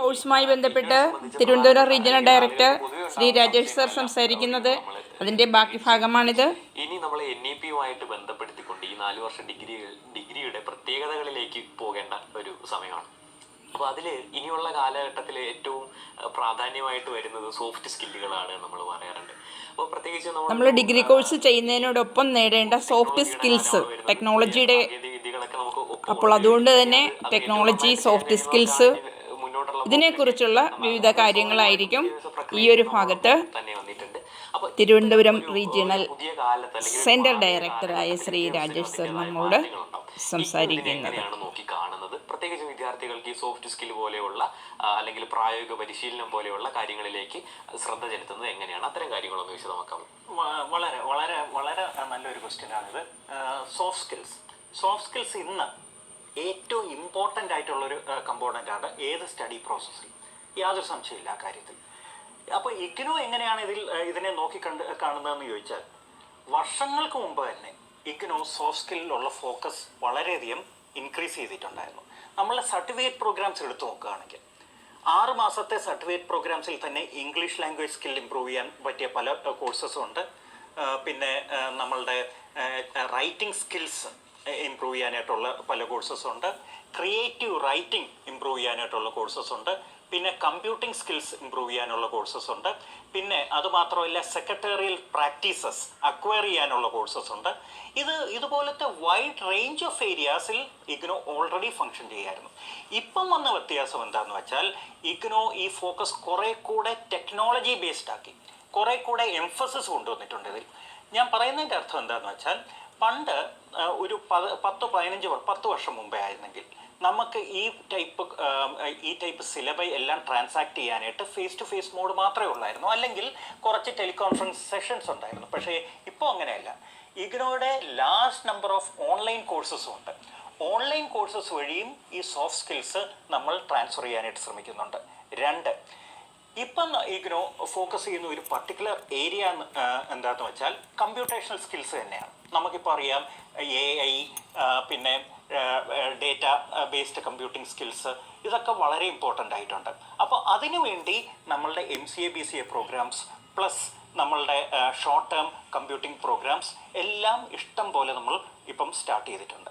കോഴ്സുമായി ബന്ധപ്പെട്ട് Thiruvananthapuram regional director Shri Rajesh sir സംസാരിക്കുന്നത് അതിന്റെ ബാക്കി ഭാഗമാണിത്. ഇനി നമ്മൾ എൻ ഇ പിയുമായിട്ട് ബന്ധപ്പെടുത്തിക്കൊണ്ട് ഈ നാല് വർഷ ഡിഗ്രി ഡിഗ്രിയുടെ പ്രത്യേകതകളിലേക്ക് പോകേണ്ട ഒരു സമയമാണ്. അപ്പോൾ അതിൽ ഇനിയുള്ള കാലഘട്ടത്തിൽ ഏറ്റവും പ്രാധാന്യമായിട്ട് വരുന്നത് സോഫ്റ്റ് സ്കില്ലുകളാണ് നമ്മൾ പറയാറുണ്ട്. അപ്പോൾ പ്രത്യേകിച്ച് നമ്മൾ ഡിഗ്രി കോഴ്സ് ചെയ്യുന്നതിനോടൊപ്പം നേടേണ്ട സോഫ്റ്റ് സ്കിൽസ് ടെക്നോളജിയുടെ അപ്പോൾ അതുകൊണ്ട് തന്നെ ടെക്നോളജി സോഫ്റ്റ് സ്കിൽസ് ഇതിനെക്കുറിച്ചുള്ള വിവിധ കാര്യങ്ങളായിരിക്കും ഈ ഒരു ഭാഗത്ത് തന്നെ വന്നിട്ടുണ്ട് അപ്പോൾ തിരുവനന്തപുരം റീജിയണൽ സെൻട്രൽ ഡയറക്ടറായ ശ്രീ രാജേഷ് സർ നമ്മോട് സംസാരിക്കുന്നത്. പ്രത്യേകിച്ച് വിദ്യാർത്ഥികൾക്ക് ഈ സോഫ്റ്റ് സ്കിൽ പോലെയുള്ള അല്ലെങ്കിൽ പ്രായോഗിക പരിശീലനം പോലെയുള്ള കാര്യങ്ങളിലേക്ക് ശ്രദ്ധ ചെലുത്തുന്നത് എങ്ങനെയാണ്? അത്തരം കാര്യങ്ങളൊന്ന് വിശദമാക്കാം. വളരെ വളരെ വളരെ നല്ലൊരു ക്വസ്റ്റ്യൻ ആണിത്. സോഫ്റ്റ് സ്കിൽസ് സോഫ്റ്റ് സ്കിൽസ് ഇന്ന് ഏറ്റവും ഇമ്പോർട്ടന്റ് ആയിട്ടുള്ളൊരു ആണ് ഏത് സ്റ്റഡി പ്രോസസ്സിൽ യാതൊരു സംശയമില്ല ആ കാര്യത്തിൽ. അപ്പോൾ ഇഗ്നോ എങ്ങനെയാണ് ഇതിൽ ഇതിനെ നോക്കി കണ്ട് കാണുന്നതെന്ന് ചോദിച്ചാൽ വർഷങ്ങൾക്ക് മുമ്പ് തന്നെ ഇഗ്നോ സോഫ്റ്റ് സ്കില്ലിലുള്ള ഫോക്കസ് വളരെയധികം ഇൻക്രീസ് ചെയ്തിട്ടുണ്ടായിരുന്നു. നമ്മളെ സർട്ടിഫിക്കറ്റ് പ്രോഗ്രാംസ് എടുത്തു നോക്കുകയാണെങ്കിൽ ആറ് മാസത്തെ സർട്ടിഫിക്കറ്റ് പ്രോഗ്രാംസിൽ തന്നെ ഇംഗ്ലീഷ് ലാംഗ്വേജ് സ്കിൽ ഇമ്പ്രൂവ് ചെയ്യാൻ പറ്റിയ പല കോഴ്സസും ഉണ്ട്. പിന്നെ നമ്മളുടെ റൈറ്റിംഗ് സ്കിൽസ് ഇമ്പ്രൂവ് ചെയ്യാനായിട്ടുള്ള പല കോഴ്സസ് ഉണ്ട്. ക്രിയേറ്റീവ് റൈറ്റിംഗ് ഇമ്പ്രൂവ് ചെയ്യാനായിട്ടുള്ള കോഴ്സസ് ഉണ്ട്. പിന്നെ കമ്പ്യൂട്ടിംഗ് സ്കിൽസ് ഇമ്പ്രൂവ് ചെയ്യാനുള്ള കോഴ്സസ് ഉണ്ട്. പിന്നെ അതുമാത്രമല്ല സെക്രട്ടേറിയൽ പ്രാക്ടീസസ് അക്വയർ ചെയ്യാനുള്ള കോഴ്സസ് ഉണ്ട്. ഇത് ഇതുപോലത്തെ വൈഡ് റേഞ്ച് ഓഫ് ഏരിയാസിൽ ഇഗ്നോ ഓൾറെഡി ഫങ്ഷൻ ചെയ്യായിരുന്നു. ഇപ്പം വന്ന വ്യത്യാസം എന്താണെന്ന് വെച്ചാൽ ഇഗ്നോ ഈ ഫോക്കസ് കുറെ കൂടെ ടെക്നോളജി ബേസ്ഡ് ആക്കി. കുറെ കൂടെ എംഫസിസ് കൊണ്ടുവന്നിട്ടുണ്ട് ഇതിൽ. ഞാൻ പറയുന്നതിന്റെ അർത്ഥം എന്താണെന്ന് വെച്ചാൽ പണ്ട് ഒരു പത് പത്ത് പതിനഞ്ച് പത്ത് വർഷം മുമ്പേ ആയിരുന്നെങ്കിൽ നമുക്ക് ഈ ടൈപ്പ് ഈ ടൈപ്പ് സിലബൈ എല്ലാം ട്രാൻസാക്ട് ചെയ്യാനായിട്ട് ഫേസ് ടു ഫേസ് മോഡ് മാത്രമേ ഉള്ളായിരുന്നു. അല്ലെങ്കിൽ കുറച്ച് ടെലികോൺഫറൻസ് സെഷൻസ് ഉണ്ടായിരുന്നു. പക്ഷേ ഇപ്പോൾ അങ്ങനെയല്ല. ഇഗ്നോയുടെ ലാസ്റ്റ് നമ്പർ ഓഫ് ഓൺലൈൻ കോഴ്സസും ഉണ്ട്. ഓൺലൈൻ കോഴ്സസ് വഴിയും ഈ സോഫ്റ്റ് സ്കിൽസ് നമ്മൾ ട്രാൻസ്ഫർ ചെയ്യാനായിട്ട് ശ്രമിക്കുന്നുണ്ട്. രണ്ട് ഇപ്പം ഇഗ്നോ ഫോക്കസ് ചെയ്യുന്ന ഒരു പർട്ടിക്കുലർ ഏരിയ എന്താണെന്ന് വെച്ചാൽ കമ്പ്യൂട്ടേഷണൽ സ്കിൽസ് തന്നെയാണ്. നമുക്കിപ്പോൾ അറിയാം എ ഐ പിന്നെ ഡേറ്റ ബേസ്ഡ് കമ്പ്യൂട്ടിംഗ് സ്കിൽസ് ഇതൊക്കെ വളരെ ഇമ്പോർട്ടന്റ് ആയിട്ടുണ്ട്. അപ്പോൾ അതിനുവേണ്ടി നമ്മളുടെ M C A B C A programmes plus നമ്മളുടെ ഷോർട്ട് ടേം കമ്പ്യൂട്ടിംഗ് പ്രോഗ്രാംസ് എല്ലാം ഇഷ്ടം പോലെ നമ്മൾ ഇപ്പം സ്റ്റാർട്ട് ചെയ്തിട്ടുണ്ട്.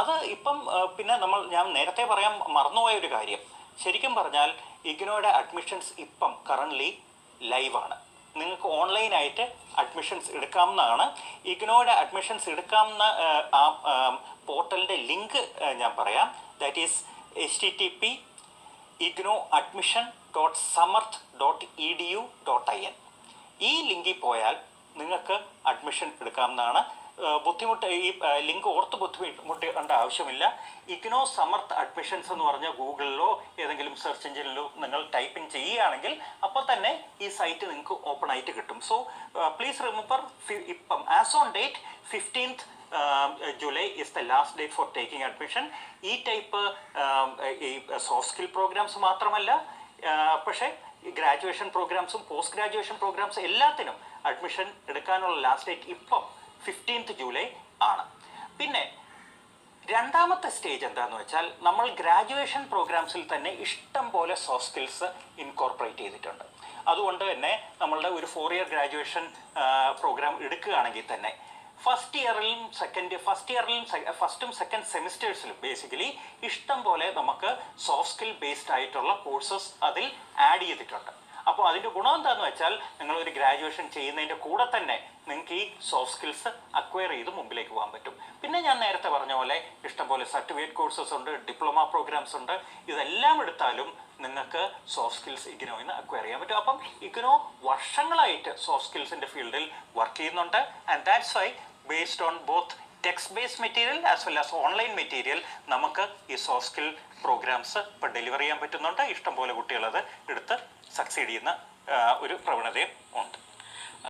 അത് ഇപ്പം പിന്നെ നമ്മൾ ഞാൻ നേരത്തെ പറയാൻ മറന്നുപോയ ഒരു കാര്യം. ശരിക്കും പറഞ്ഞാൽ ഇഗ്നോയുടെ അഡ്മിഷൻസ് ഇപ്പം കറന്റ്ലി ലൈവാണ് നിങ്ങൾക്ക് ഓൺലൈനായിട്ട് അഡ്മിഷൻസ് എടുക്കാവുന്നതാണ്. ഇഗ്നോയുടെ അഡ്മിഷൻസ് എടുക്കാവുന്ന ആ, പോർട്ടലിന്റെ ലിങ്ക് ഞാൻ പറയാം. That is H T T P IGNOU admission dot Samarth dot E D U dot I N ഈ ലിങ്കിൽ പോയാൽ നിങ്ങൾക്ക് അഡ്മിഷൻ എടുക്കാവുന്നതാണ്. ഏഹ് ബുദ്ധിമുട്ട് ഈ ലിങ്ക് ഓർത്ത് ബുദ്ധിമുട്ടേണ്ട ആവശ്യമില്ല. ഇഗ്നോ സമർത്ത് അഡ്മിഷൻസ് എന്ന് പറഞ്ഞ ഗൂഗിളിലോ ഏതെങ്കിലും സെർച്ച് എഞ്ചിനിലോ നിങ്ങൾ ടൈപ്പിംഗ് ചെയ്യുകയാണെങ്കിൽ അപ്പോൾ തന്നെ ഈ സൈറ്റ് നിങ്ങൾക്ക് ഓപ്പൺ ആയിട്ട് കിട്ടും. സോ പ്ലീസ് റിമെമ്പർ ഇപ്പം as on date fifteenth July is the last date for taking admission. ഈ ടൈപ്പ് ഈ സോഫ്റ്റ് സ്കിൽ പ്രോഗ്രാംസ് മാത്രമല്ല പക്ഷേ ഗ്രാജുവേഷൻ പ്രോഗ്രാംസും പോസ്റ്റ് ഗ്രാജുവേഷൻ പ്രോഗ്രാംസും എല്ലാത്തിനും അഡ്മിഷൻ എടുക്കാനുള്ള ലാസ്റ്റ് ഡേറ്റ് ഇപ്പം ഫിഫ്റ്റീൻത്ത് ജൂലൈ ആണ്. പിന്നെ രണ്ടാമത്തെ സ്റ്റേജ് എന്താണെന്ന് വെച്ചാൽ നമ്മൾ ഗ്രാജുവേഷൻ പ്രോഗ്രാംസിൽ തന്നെ ഇഷ്ടം പോലെ സോഫ്റ്റ് സ്കിൽസ് ഇൻകോർപ്പറേറ്റ് ചെയ്തിട്ടുണ്ട്. അതുകൊണ്ട് തന്നെ നമ്മളുടെ ഒരു ഫോർ ഇയർ ഗ്രാജുവേഷൻ പ്രോഗ്രാം എടുക്കുകയാണെങ്കിൽ തന്നെ ഫസ്റ്റ് ഇയറിലും സെക്കൻഡ് ഫസ്റ്റ് ഇയറിലും ഫസ്റ്റും സെക്കൻഡ് സെമിസ്റ്റേഴ്സിലും ബേസിക്കലി ഇഷ്ടം പോലെ നമുക്ക് സോഫ്റ്റ് സ്കിൽ ബേസ്ഡ് ആയിട്ടുള്ള കോഴ്സസ് അതിൽ ആഡ് ചെയ്തിട്ടുണ്ട്. അപ്പോൾ അതിന്റെ ഗുണം എന്താണെന്ന് വെച്ചാൽ നിങ്ങൾ ഒരു ഗ്രാജുവേഷൻ ചെയ്യുന്നതിന്റെ കൂടെ തന്നെ നിങ്ങൾക്ക് ഈ സോഫ്റ്റ് സ്കിൽസ് അക്വയർ ചെയ്ത് മുമ്പിലേക്ക് പോകാൻ പറ്റും. പിന്നെ ഞാൻ നേരത്തെ പറഞ്ഞ പോലെ ഇഷ്ടംപോലെ സർട്ടിഫിക്കറ്റ് കോഴ്സസ് ഉണ്ട് ഡിപ്ലോമ പ്രോഗ്രാംസ് ഉണ്ട്. ഇതെല്ലാം എടുത്താലും നിങ്ങൾക്ക് സോഫ്റ്റ് സ്കിൽസ് ഇഗ്നോയിൽ നിന്ന് അക്വയർ ചെയ്യാൻ പറ്റും. അപ്പം ഇഗ്നോ വർഷങ്ങളായിട്ട് സോഫ്റ്റ് സ്കിൽസിന്റെ ഫീൽഡിൽ വർക്ക് ചെയ്യുന്നുണ്ട്. And that's why based on both text based material as well as online material നമുക്ക് ഈ സോഫ്റ്റ് സ്കിൽ പ്രോഗ്രാംസ് ഇപ്പോൾ ഡെലിവർ ചെയ്യാൻ പറ്റുന്നുണ്ട്. ഇഷ്ടംപോലെ കുട്ടികളത് എടുത്ത് സക്സീഡ് ചെയ്യുന്ന ഒരു പ്രവണതയും ഉണ്ട്.